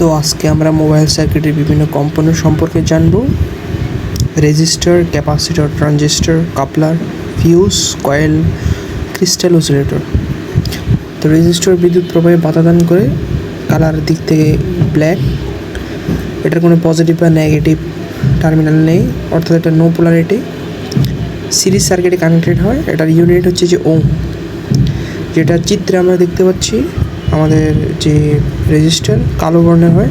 তো আজকে আমরা মোবাইল সার্কিটের বিভিন্ন কম্পোনেন্ট সম্পর্কে জানব। Resistor, capacitor, transistor, coupler fuse coil crystal oscillator তো রেজিস্টার বিদ্যুৎ প্রবাহে বাধা দান করে কালার দিক থেকে ব্ল্যাক এটার কোনো পজিটিভ বা নেগেটিভ টার্মিনাল নেই, অর্থাৎ এটা নো পোলারিটি সিরিজ সার্কিটে কানেক্টেড হয়, এটার ইউনিট হচ্ছে যে ওম যেটা চিত্রে আমরা দেখতে পাচ্ছি আমাদের যে রেজিস্টার কালো বর্ণের হয়,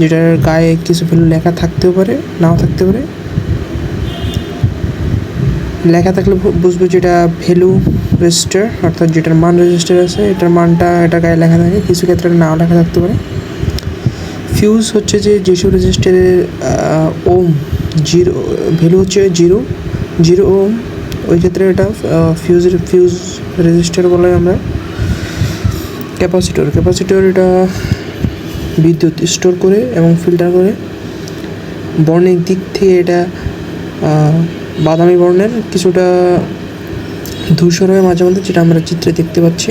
যেটার গায়ে কিছু ভ্যালু লেখা থাকতেও পারে, নাও থাকতে পারে। লেখা থাকলে বুঝব যেটা ভ্যালু রেজিস্টার অর্থাৎ যেটার মান রেজিস্টার আছে, এটার মানটা এটা গায়ে লেখা থাকে, কিছু ক্ষেত্রে নাও লেখা থাকতে পারে। ফিউজ হচ্ছে যে যেসব রেজিস্টারের ওম জিরো ভ্যালু হচ্ছে জিরো জিরো ওম ওই ক্ষেত্রে এটা ফিউজের ফিউজ রেজিস্টার বলে আমরা ক্যাপাসিটর। ক্যাপাসিটর এটা বিদ্যুৎ স্টোর করে এবং ফিল্টার করে। বর্ণের দিক থেকে এটা বাদামি বর্ণের কিছুটা ধূসর হয়ে মাঝে মধ্যে, যেটা আমরা চিত্রে দেখতে পাচ্ছি।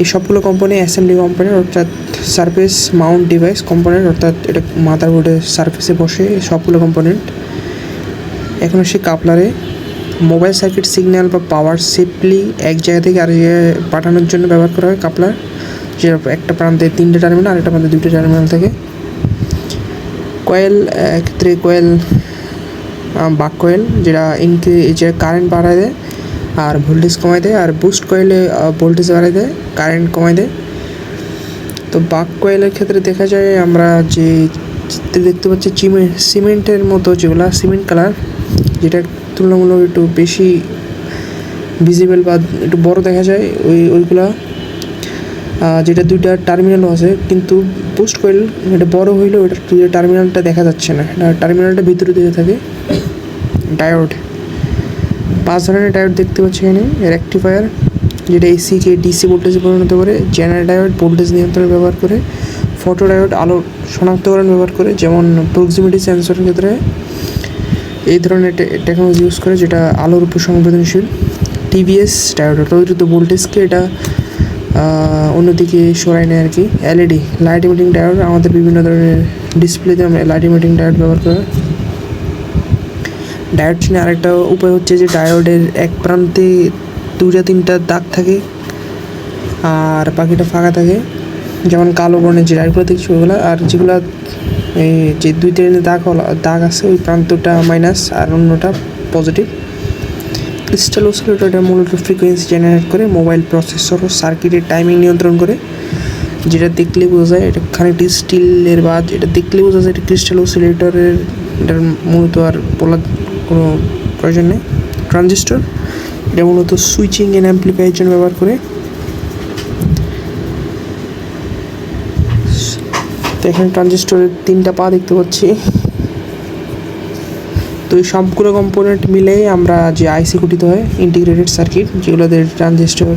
এই সবগুলো কোম্পানি অ্যাসেম্বলি কোম্পানির অর্থাৎ সার্ফেস মাউন্ট ডিভাইস কোম্পানির অর্থাৎ এটা মাদারবোর্ডের সার্ফেসে বসে সবগুলো কম্পোনেন্ট এখন সে কাপলারে মোবাইল সার্কিট সিগন্যাল বা পাওয়ার সেফলি এক জায়গা থেকে আরেক জায়গায় পাঠানোর জন্য ব্যবহার করা হয় কাপলার, যেটা একটা প্রান্তে তিনটে টার্মিনাল আরেকটা প্রান্তে দুটো টার্মিনাল থাকে। কয়েল ক্ষেত্রে কয়েল বাক কয়েল, যেটা ইনক্রি যে কারেন্ট বাড়ায় দেয় আর ভোল্টেজ কমায় দেয় আর বুস্ট কয়েলে ভোল্টেজ বাড়ায় দেয় কারেন্ট কমায় দেয়। তো বাক কয়েলের ক্ষেত্রে দেখা যায় আমরা যে দেখতে পাচ্ছি চিমেন্ট সিমেন্টের মতো যেগুলো সিমেন্ট কালার যেটা তুলনামূলক একটু বেশি ভিজিবল বা একটু বড় দেখা যায় ওই, ওইগুলা। যেটা দুইটা টার্মিনালও আছে, কিন্তু পোস্ট কয়েল এটা বড় হইলেও এটা দুইটা টার্মিনালটা দেখা যাচ্ছে না। এটা টার্মিনালটা ভিতরে দিকে থাকে ডায়োড পাঁচ ধরনের ডায়োড দেখতে পাচ্ছি এখানে রেকটিফায়ার যেটা এসিকে ডিসি ভোল্টেজে পরিণত করে জেনারেল ডায়োড ভোল্টেজ নিয়ন্ত্রণ ব্যবহার করে ফটো ডায়োড আলো শনাক্তকরণ ব্যবহার করে, যেমন প্রক্সিমিটি সেন্সরের ক্ষেত্রে এই ধরনের টেকনোলজি ইউজ করে যেটা আলোর উপর সংবেদনশীল টিভিএস ডায়োড অতিরিক্ত ভোল্টেজকে এটা অন্যদিকে সরাই নেয় আর কি এলইডি লাইট ইমিটিং ডায়োড আমাদের বিভিন্ন ধরনের ডিসপ্লেতে আমরা লাইট ইমিটিং ডায়োড ব্যবহার করি। ডায়োড চিনে আরেকটা উপায় হচ্ছে যে ডায়োডের এক প্রান্তে দুটা তিনটা দাগ থাকে, আর বাকিটা ফাঁকা থাকে। যেমন কালো বর্ণের যে ডায়োডগুলো দেখছি ওইগুলো আর যেগুলো যে দুই তিনটে দাগ হলো, দাগ আছে, ওই প্রান্তটা মাইনাস আর অন্যটা পজিটিভ ক্রিস্টাল অসিলেটর এটা মূলত ফ্রিকোয়েন্সি জেনারেট করে মোবাইল প্রসেসর ও সার্কিটের টাইমিং নিয়ন্ত্রণ করে। যেটা দেখলে বোঝা যায় এটা খানিকটি স্টিলের বাদ এটা দেখলে বোঝা যায় এটা ক্রিস্টাল অসিলেটরের এটার মূলত আর বলার কোনো প্রয়োজন নেই। ট্রানজিস্টর এটা মূলত সুইচিং এন্ড অ্যাম্পলিফাইয়ের জন্য ব্যবহার করে। তো এখানে ট্রানজিস্টরের তিনটা পা দেখতে পাচ্ছি। তো এই সবগুলো কম্পোনেন্ট মিলেই আমরা যে আইসি গঠিত হয় ইন্টিগ্রেটেড সার্কিট যেগুলোদের ট্রানজিস্টর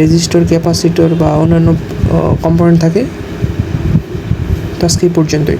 রেজিস্টর ক্যাপাসিটর বা অন্যান্য কম্পোনেন্ট থাকে, তো আজকে পর্যন্তই।